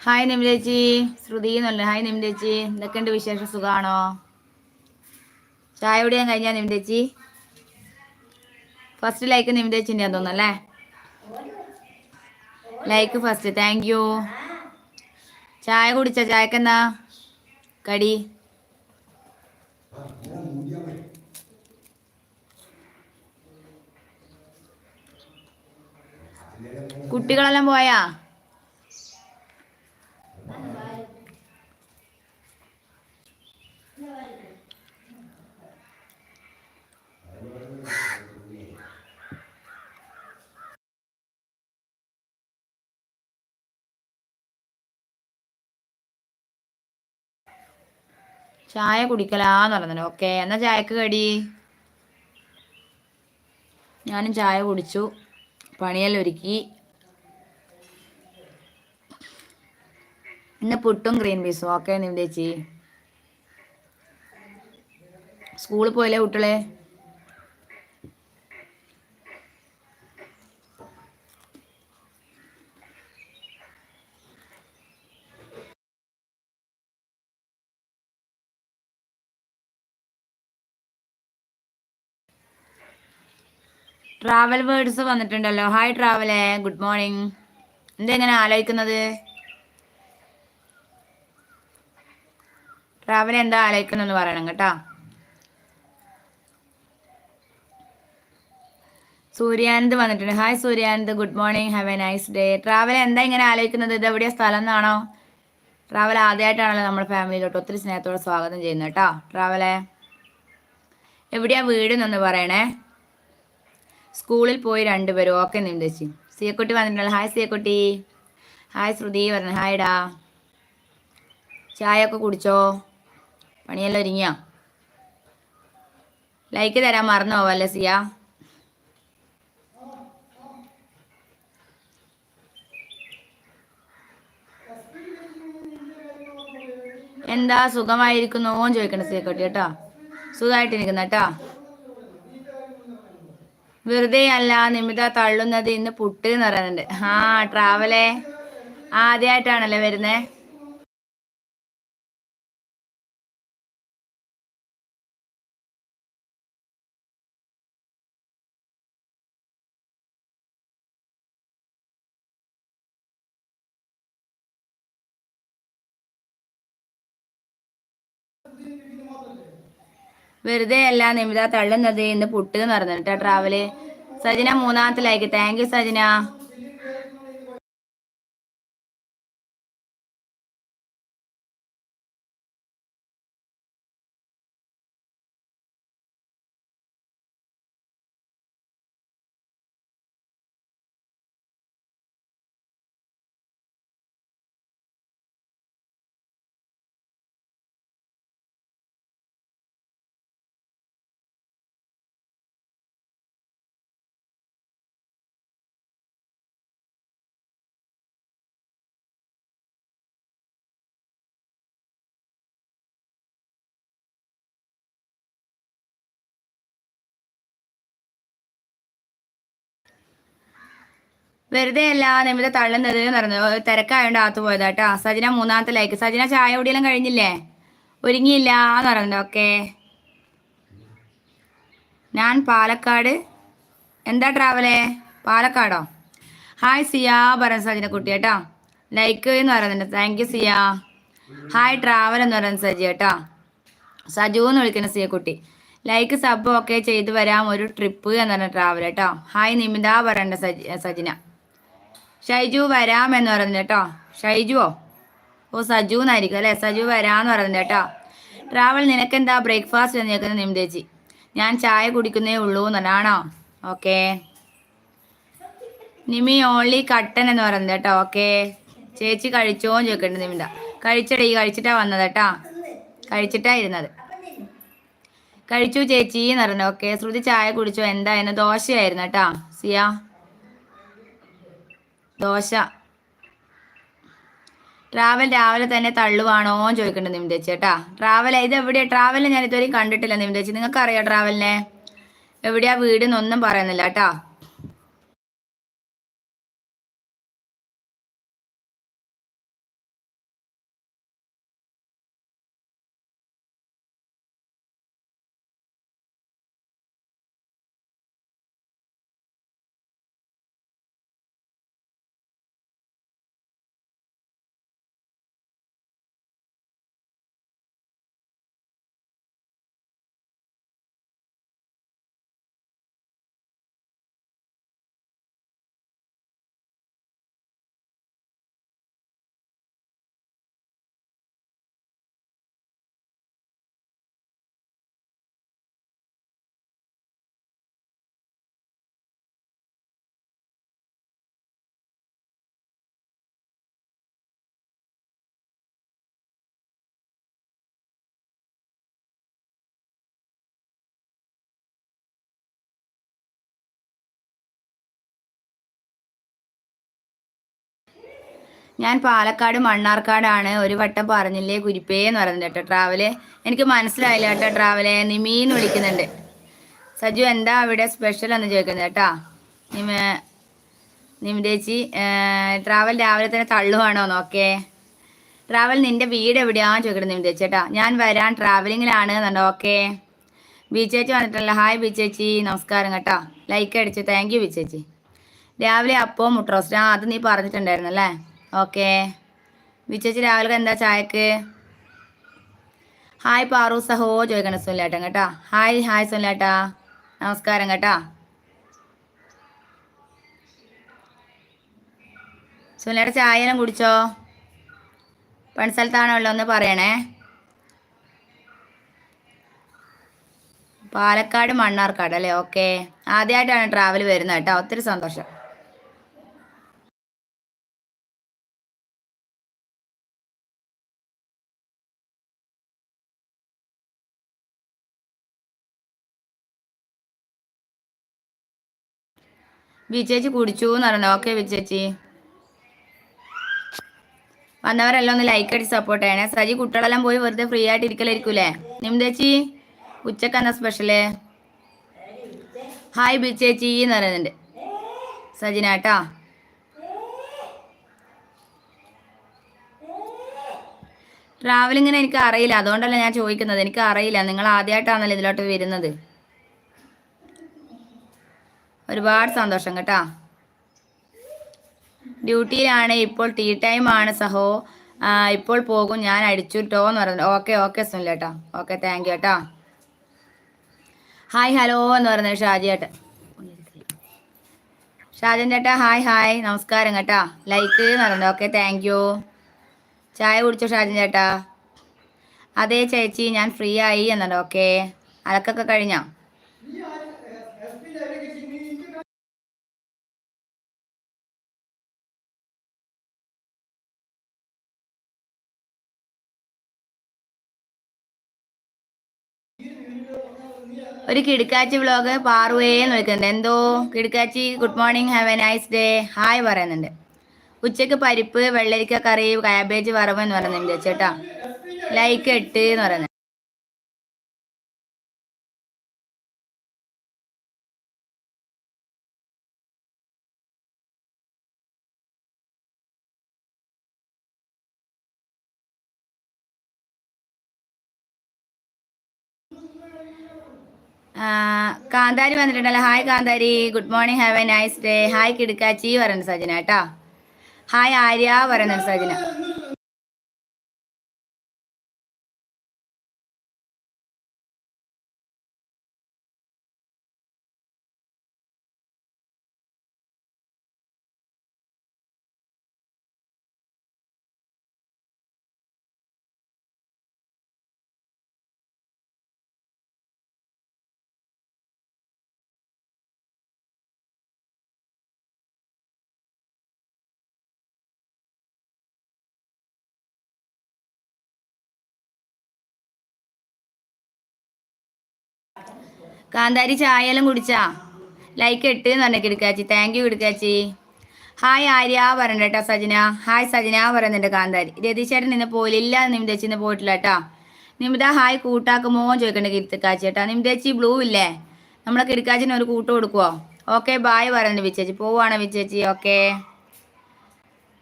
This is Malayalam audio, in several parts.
ഹായ് നിമിലേച്ചി ശ്രുതി എന്നല്ലേ ഹായ് നിമിലേച്ചി എന്തൊക്കെയുണ്ട് വിശേഷ? സുഖമാണോ ചായ കുടിയാൻ കഴിഞ്ഞാ നിമിലേച്ചി ഫസ്റ്റ് ലൈക്ക് നിമിലേച്ചിന്റെ തോന്നുന്നു അല്ലേ? ലൈക്ക് ഫസ്റ്റ് താങ്ക് യു ചായ കുടിച്ച? ചായക്കെന്നാ കടി? കുട്ടികളെല്ലാം പോയാ? ചായ കുടിക്കലാന്ന് പറഞ്ഞത് ഓക്കെ എന്നാ ചായക്ക് കടി? ഞാനും ചായ കുടിച്ചു. പണിയെല്ലാം ഒരുക്കി. ഇന്ന് പുട്ടും ഗ്രീൻ പീസും. ഓക്കെ നിന്തേച്ചി സ്കൂളിൽ പോയില്ലേ കുട്ടികളെ? ട്രാവൽ വേർഡ്സ് വന്നിട്ടുണ്ടല്ലോ. ഹായ് ട്രാവലേ ഗുഡ് മോർണിംഗ് എന്തെങ്ങനെ ആലോചിക്കുന്നത്? ട്രാവൽ എന്താ ആലോചിക്കുന്നെന്ന് പറയണം കേട്ടോ. സൂര്യാനന്ദ് വന്നിട്ടുണ്ട്. Hi Suryanand. Good morning have a nice day travel എന്താ ഇങ്ങനെ ആലോചിക്കുന്നത്? ഇത് എവിടെയാ സ്ഥലം എന്നാണോ? ട്രാവൽ ആദ്യമായിട്ടാണല്ലോ നമ്മുടെ ഫാമിലിയിലോട്ട് ഒത്തിരി സ്നേഹത്തോടെ സ്വാഗതം ചെയ്യുന്നത് കേട്ടോ. ട്രാവലെ എവിടെയാ വീട് എന്നൊന്ന് പറയണേ. സ്കൂളിൽ പോയി രണ്ടുപേരും. ഓക്കെ നിന്ദിച്ചു സിയക്കുട്ടി വന്നിട്ടുണ്ടല്ലോ. ഹായ് സിയക്കുട്ടി. ഹായ് ശ്രുതി പറഞ്ഞു. ഹായ്ഡാ ചായ ഒക്കെ കുടിച്ചോ? പണിയെല്ലാം ഒരുങ്ങിയോ? ലൈക്ക് തരാൻ മറന്നു പോവല്ലേ സിയ? എന്താ സുഖമായിരിക്കുന്നു? ചോദിക്കണ സിയക്കുട്ടി കേട്ടോ. സുഖമായിട്ടിരിക്കുന്ന കേട്ടോ. വെറുതെ അല്ല നിമിത തള്ളുന്നത് ഇന്ന് പുട്ട് എന്ന് പറയുന്നുണ്ട്. ആ ട്രാവലേ ആദ്യമായിട്ടാണല്ലേ വരുന്നേ? വെറുതെ അല്ല നിമിത തള്ളുന്നത് ഇന്ന് പുട്ട് എന്ന് പറഞ്ഞു കേട്ടോ ട്രാവൽ സജിന മൂന്നാമത്തെ ലൈക്ക് താങ്ക് യു സജിന. വെറുതെ അല്ല നിമിത തള്ളുന്നത് നടന്നു തിരക്കായോണ്ട് പോയതാ കേട്ടോ സജിന മൂന്നാമത്തെ ലൈക്ക് സജിന ചായ കുടിയെല്ലാം കഴിഞ്ഞില്ലേ? ഒരുങ്ങിയില്ല എന്ന് പറഞ്ഞു ഓക്കെ ഞാൻ പാലക്കാട്. എന്താ ട്രാവലേ പാലക്കാടോ? ഹായ് സിയ പറഞ്ഞു സജിന കുട്ടി കേട്ടോ. ലൈക്ക് എന്ന് പറയുന്നുണ്ട്. Thank you Siya. Hi travel എന്ന് പറയുന്നത് സജി കേട്ടോ. സജു എന്ന് വിളിക്കുന്ന സിയ കുട്ടി. ലൈക്ക് സബ് ഒക്കെ ചെയ്തു വരാം. ഒരു ട്രിപ്പ് എന്ന് പറഞ്ഞ ട്രാവൽ കേട്ടോ. ഹായ് നിമിത പറയണ്ട സജി സജിന. ഷൈജു വരാം എന്ന് പറയുന്നത് കേട്ടോ. ഷൈജുവോ? ഓ സജു എന്നായിരിക്കും അല്ലേ? സജു വരാമെന്ന് പറയുന്നത് കേട്ടോ. ട്രാവൽ നിനക്കെന്താ ബ്രേക്ക്ഫാസ്റ്റ് എന്ന് കേൾക്കുന്ന നിമിതേച്ചി ഞാൻ ചായ കുടിക്കുന്നേ ഉള്ളൂ എന്നാണോ ഓക്കെ. നിമി ഓൺലി കട്ടൻ എന്ന് പറയുന്നത് കേട്ടോ. ഓക്കെ. ചേച്ചി കഴിച്ചോന്ന് ചോദിക്കണ്ട നിമിത കഴിച്ചടേ കഴിച്ചിട്ടാ വന്നത് കേട്ടാ. കഴിച്ചിട്ടാ ഇരുന്നത്. കഴിച്ചു ചേച്ചി എന്ന് പറഞ്ഞു ഓക്കെ. ശ്രുതി ചായ കുടിച്ചോ? എന്തായിരുന്നു ദോശയായിരുന്നു കേട്ടാ. സിയ. ദോശ. ട്രാവൽ രാവിലെ തന്നെ തള്ളുവാണോ ചോദിക്കണ്ട നിമിതേച്ചി ചേട്ടാ ട്രാവൽ ഇത് എവിടെയാ? ട്രാവൽ ഞാൻ ഇതുവരെയും കണ്ടിട്ടില്ല നിമിതേച്ചി. നിങ്ങൾക്ക് അറിയാം ട്രാവലിനെ എവിടെയാ വീട് എന്നൊന്നും പറയുന്നില്ല കേട്ടാ. ഞാൻ പാലക്കാട് മണ്ണാർക്കാടാണ് ഒരു വട്ടം പറഞ്ഞില്ലേ കുരിപ്പേ എന്ന് പറയുന്നുണ്ട് കേട്ടോ. ട്രാവൽ. എനിക്ക് മനസ്സിലായില്ല കേട്ടോ ട്രാവലെ. നിമീന്ന് വിളിക്കുന്നുണ്ട്. സജു എന്താ അവിടെ സ്പെഷ്യൽ എന്ന് ചോദിക്കുന്നത് കേട്ടാ? നിമ നിമിതേച്ചി ട്രാവൽ രാവിലെ തന്നെ തള്ളുവാണോ നോക്കേ? ട്രാവൽ നിന്റെ വീട് എവിടെയാന്ന് ചോദിക്കണം നിമിതേച്ചി കേട്ടാ. ഞാൻ വരാൻ ട്രാവലിങ്ങിലാണ് എന്നുണ്ടോ ഓക്കെ. ബീച്ചേച്ചി വന്നിട്ടല്ല. ഹായ് ബീച്ചേച്ചി നമസ്കാരം കേട്ടോ. ലൈക്ക് അടിച്ചു. താങ്ക് യു ബീച്ചേച്ചി രാവിലെ അപ്പവും മുട്ടറോസ്റ്റ് ആ അത് നീ പറഞ്ഞിട്ടുണ്ടായിരുന്നല്ലേ ഓക്കെ. വിച്ചേച്ചി രാവിലെ എന്താ ചായക്ക്? ഹായ് പാറു സഹോ ചോദിക്കണം സുനിലേട്ടൻ കേട്ടാ. ഹായ് ഹായ് സുനിലേട്ടാ. നമസ്കാരം കേട്ടാ. സുനിലേട്ട ചായനം കുടിച്ചോ? പണിസ്ഥലത്താണോ ഉള്ളത്? ഒന്ന് പറയണേ. പാലക്കാട് മണ്ണാർക്കാട് അല്ലേ? ഓക്കെ. ആദ്യമായിട്ടാണ് ട്രാവൽ വരുന്നത് കേട്ടോ. ഒത്തിരി സന്തോഷം. വിചേച്ചി കുടിച്ചു എന്ന് പറഞ്ഞു ഓക്കെ വിചേച്ചി വന്നവരെല്ലാം ഒന്ന് ലൈക്ക് അടിച്ച് സപ്പോർട്ട് ചെയ്യണേ. സജി കുട്ടികളെല്ലാം പോയി വെറുതെ ഫ്രീ ആയിട്ട് ഇരിക്കലായിരിക്കൂലേ നിമിതേച്ചി ഉച്ചയ്ക്ക് എന്നാ സ്പെഷ്യൽ ഹായ് ബിച്ചേച്ചി എന്ന് പറയുന്നുണ്ട്. സജിനാട്ടാ. ട്രാവലിങ്ങിന് എനിക്ക് അറിയില്ല. അതുകൊണ്ടല്ല ഞാൻ ചോദിക്കുന്നത്. എനിക്ക് അറിയില്ല. നിങ്ങൾ ആദ്യമായിട്ടാണല്ലോ ഇതിലോട്ട് വരുന്നത്. ഒരുപാട് സന്തോഷം കേട്ടാ. ഡ്യൂട്ടിയിലാണ് ഇപ്പോൾ ടീ ടൈം ആണ് സഹോ. ഇപ്പോൾ പോകും. ഞാൻ അടിച്ചു ടോ എന്ന് പറഞ്ഞു ഓക്കെ ഓക്കെ സുനിലേട്ടാ ഓക്കെ താങ്ക് യു കേട്ടാ ഹായ് ഹലോ എന്ന് പറയുന്നത് ഷാജി ഏട്ട ഷാജൻ ചേട്ടാ ഹായ് ഹായ് നമസ്കാരം കേട്ടാ. ലൈക്ക് എന്ന് പറയുന്നത് ഓക്കെ താങ്ക് യു ചായ കുടിച്ചോ ഷാജൻ ചേട്ടാ? അതെ ചേച്ചി ഞാൻ ഫ്രീ ആയി എന്നുണ്ട്. ഓക്കെ. അലക്കൊക്കെ കഴിഞ്ഞോ? ഒരു കിടക്കാച്ചി വ്ളോഗ് പാറുവേന്ന് വിളിക്കുന്നുണ്ട്. എന്തോ? കിടക്കാച്ചി good morning have a nice day hi പറയുന്നുണ്ട്. ഉച്ചയ്ക്ക് പരിപ്പ് വെള്ളരിക്ക കറി കാബേജ് വറവ് എന്ന് പറയുന്നുണ്ട് ചേട്ടാ. ലൈക്ക് എട്ട് എന്ന് പറയുന്നത് കാന്താരി വന്നിട്ടുണ്ടല്ലോ. Hi Kanthari. Good morning have a nice day hi Kidukkachi പറയുന്നത് സജന കേട്ടോ. ഹായ് ആര്യ പറയുന്നത് സജന. കാന്താരി ചായ എല്ലാം കുടിച്ചാ? ലൈക്ക് ഇട്ട് എന്ന് പറഞ്ഞ Kidakkachi thank you Kidakkachi hi Arya പറയണ്ട കേട്ടോ സജന. ഹായ് സജന പറയുന്നുണ്ട് കാന്താരി. രതീശേട്ടൻ ഇന്ന് പോയില്ല നിമിതേച്ചി ഇന്ന് പോയിട്ടില്ല കേട്ടോ. നിമിത ഹായ് കൂട്ടാക്കുമോ ചോദിക്കണ്ട കിരുത്തുക്കാച്ചി കേട്ടോ. നിമിതേച്ചി ബ്ലൂ ഇല്ലേ? നമ്മളെ കിടക്കാച്ചിന് ഒരു കൂട്ട് കൊടുക്കുവോ? ഓക്കെ ബായ് പറയുന്നുണ്ട് വിച്ചേച്ചി. പോവാണ് വിച്ചേച്ചി. Okay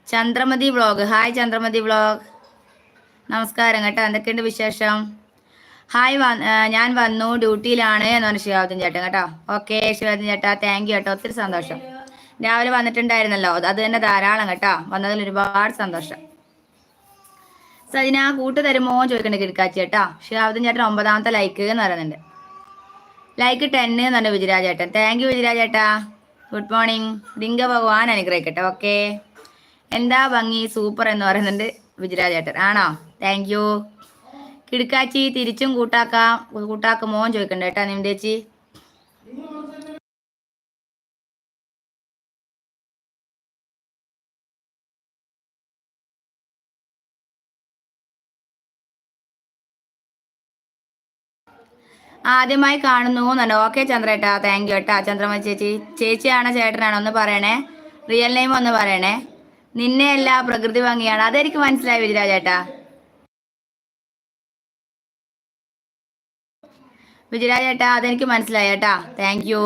Chandramathi vlog hi Chandramathi vlog നമസ്കാരം കേട്ടോ. എന്തൊക്കെയുണ്ട് വിശേഷം? ഹായ് ഞാൻ വന്നു ഡ്യൂട്ടിയിലാണ് എന്ന് പറഞ്ഞു ശിവാബ്ദൻ ചേട്ടൻ കേട്ടോ. ഓക്കെ ശിവാബ്ദൻ ചേട്ടാ താങ്ക് യു കേട്ടോ. ഒത്തിരി സന്തോഷം. രാവിലെ വന്നിട്ടുണ്ടായിരുന്നല്ലോ അത് തന്നെ ധാരാളം കേട്ടോ. വന്നതിൽ ഒരുപാട് സന്തോഷം. സജിന കൂട്ട് തരുമോ ചോദിക്കണ്ട കിടക്കാച്ചി കേട്ടോ. ശിവാബ്ദൻ ചേട്ടൻ ഒമ്പതാമത്തെ ലൈക്ക് എന്ന് പറയുന്നുണ്ട്. ലൈക്ക് ടെന്ന് എന്ന് പറഞ്ഞു വിജയരാജ് ചേട്ടൻ താങ്ക് യു വിജയരാജ് ചേട്ടാ ഗുഡ് മോർണിംഗ് ലിംഗ ഭഗവാൻ അനുഗ്രഹിക്കട്ടെ. ഓക്കെ എന്താ ഭംഗി? സൂപ്പർ എന്ന് പറയുന്നുണ്ട് വിജയരാജ് ചേട്ടൻ ആണോ? താങ്ക് യു കിടക്കാച്ചി തിരിച്ചും കൂട്ടാക്കാം. കൂട്ടാക്കുമോ ചോദിക്കണ്ട കേട്ടാ നിന്റെ ചേച്ചി. ആദ്യമായി കാണുന്നു എന്നല്ല ഓക്കെ ചന്ദ്രേട്ടാ താങ്ക് യു കേട്ടാ ചന്ദ്രമ ചേച്ചി ചേച്ചിയാണോ ചേട്ടനാണോ ഒന്ന് പറയണേ. റിയൽ നെയിം ഒന്ന് പറയണേ. നിന്നെയല്ല പ്രകൃതി ഭംഗിയാണ്. അതെനിക്ക് മനസ്സിലായി വിജയരാജേട്ടാ വിജയരാജേട്ടാ അതെനിക്ക് മനസ്സിലായി ഏട്ടാ താങ്ക് യു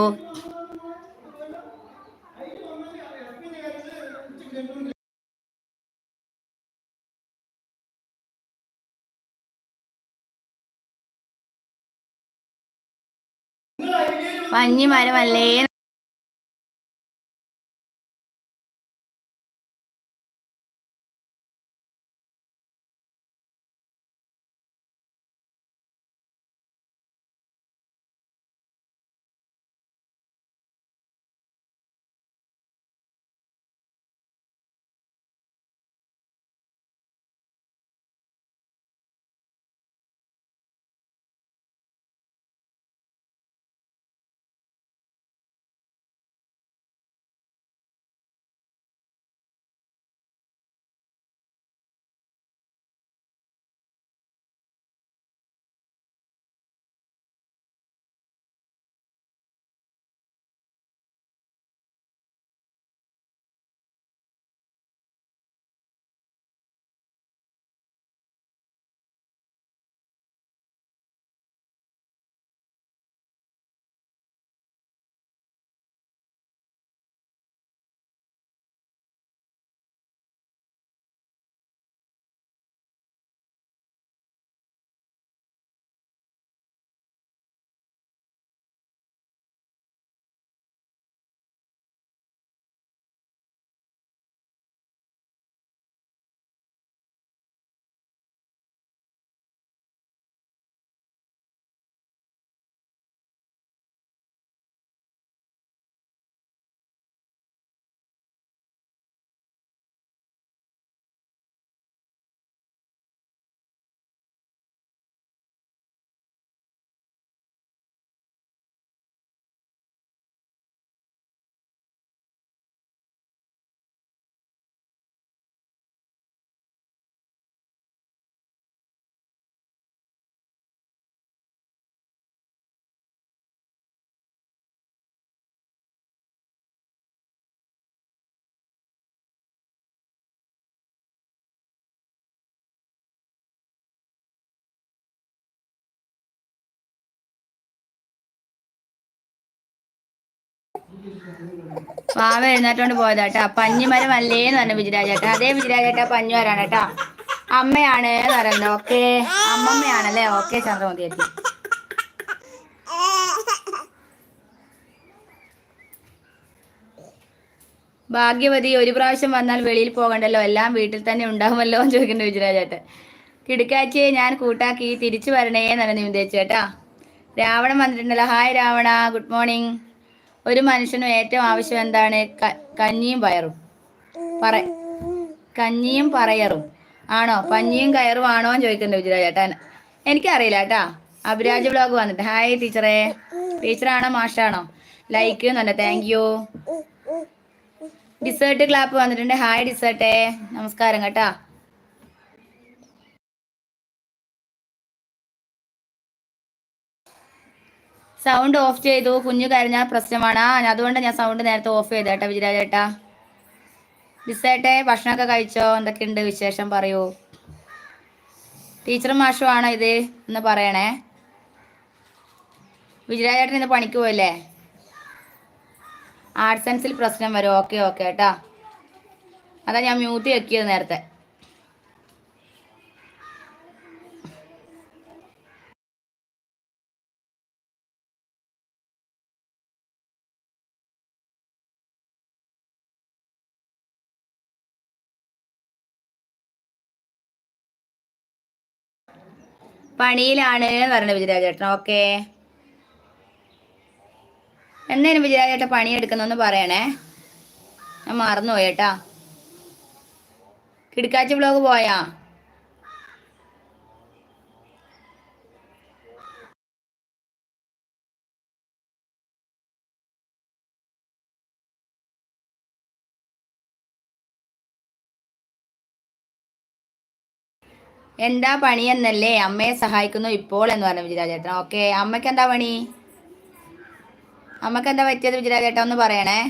പഞ്ഞി പാവ എഴുന്നേറ്റോണ്ട് പോയതാട്ടാ പഞ്ഞിമരം അല്ലേന്ന് പറഞ്ഞു വിജിരാജേട്ടാ അതേ വിജയരാജേട്ടാ പഞ്ഞുമരാണ് കേട്ടാ അമ്മയാണ് പറയുന്നത് ഓക്കെ. അമ്മമ്മയാണല്ലേ? ഓക്കെ ചന്ദ്രമതി ചേച്ചി ഭാഗ്യവതി ഒരു പ്രാവശ്യം വന്നാൽ വെളിയിൽ പോകണ്ടല്ലോ. എല്ലാം വീട്ടിൽ തന്നെ ഉണ്ടാവുമല്ലോ എന്ന് ചോദിക്കുന്നു വിജയരാജേട്ടൻ കിടക്കാച്ചിയെ ഞാൻ കൂട്ടാക്കി തിരിച്ചു വരണേ എന്നാണ് നിമിതേച്ചു കേട്ടാ രാവണൻ വന്നിട്ടുണ്ടല്ലോ. ഹായ് രാവണ. ഗുഡ് മോർണിംഗ് ഒരു മനുഷ്യനും ഏറ്റവും ആവശ്യം എന്താണ്? കഞ്ഞിയും പയറും. പറ കഞ്ഞിയും പറയറും. ആണോ? പഞ്ഞിയും കയറും ആണോ എന്ന് ചോദിക്കുന്നുണ്ട് ചേട്ടാ എനിക്കറിയില്ല കേട്ടാ. അഭിരാജ് ബ്ലോഗ് വന്നിട്ട്. ഹായ് ടീച്ചറേ ടീച്ചറാണോ മാഷാണോ ലൈക്ക് എന്നുണ്ട് താങ്ക് യു ഡിസേർട്ട് ക്ലാപ്പ് വന്നിട്ടുണ്ട്. ഹായ് ഡിസേർട്ടേ നമസ്കാരം കേട്ടാ. സൗണ്ട് ഓഫ് ചെയ്തു. കുഞ്ഞു കരഞ്ഞാൽ പ്രശ്നമാണ്. അതുകൊണ്ട് ഞാൻ സൗണ്ട് നേരത്തെ ഓഫ് ചെയ്തു കേട്ടോ വിജയരാജേട്ടാ ബിസേട്ടെ ഭക്ഷണമൊക്കെ കഴിച്ചോ? എന്തൊക്കെയുണ്ട് വിശേഷം? പറയൂ. ടീച്ചർ മാഷും ആണോ ഇത്? എന്ന് പറയണേ. വിജയരാജേട്ടൻ ഇന്ന് പണിക്ക് പോയില്ലേ? ആർട്സ് സയൻസിൽ പ്രശ്നം വരും. ഓക്കെ ഓക്കെ കേട്ടാ. അതാ ഞാൻ മ്യൂട്ട് വെക്കിയത് നേരത്തെ. പണിയിലാണ് പറഞ്ഞു വിജയരാജേട്ടൻ ഓക്കെ എന്നേനും വിജയരാജേട്ടൻ പണിയെടുക്കുന്നൊന്ന് പറയണേ. ഞാൻ മറന്നുപോയി കേട്ടാ. കിടക്കാച്ചി ബ്ലോഗ് പോയാ? എന്താ പണി എന്നല്ലേ അമ്മയെ സഹായിക്കുന്നു ഇപ്പോൾ എന്ന് പറഞ്ഞു വിജയരാജേട്ടൻ ഓക്കെ അമ്മയ്ക്ക് എന്താ പണി? അമ്മയ്ക്ക് എന്താ പറ്റിയത് വിജയരാജേട്ടൻ ഒന്ന് പറയണേ.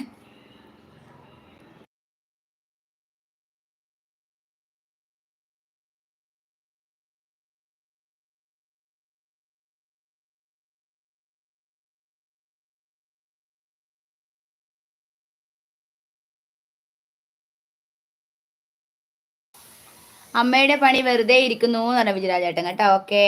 അമ്മയുടെ പണി വെറുതെ ഇരിക്കുന്നു എന്ന് പറഞ്ഞു വിജയരാജേട്ടൻ കേട്ടോ. ഓക്കെ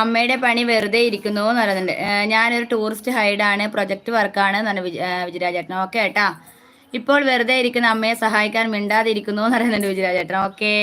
അമ്മയുടെ പണി വെറുതെ ഇരിക്കുന്നു എന്ന് പറയുന്നുണ്ട്. ഞാനൊരു ടൂറിസ്റ്റ് ഹൈഡാണ് പ്രൊജക്ട് വർക്കാണ് എന്നാണ് വിജയരാജേട്ടൻ. ഓക്കെ ഏട്ടാ. ഇപ്പോൾ വെറുതെ ഇരിക്കുന്ന അമ്മയെ സഹായിക്കാൻ മിണ്ടാതിരിക്കുന്നു എന്ന് പറയുന്നുണ്ട് വിജയരാജേട്ടൻ. ഓക്കെ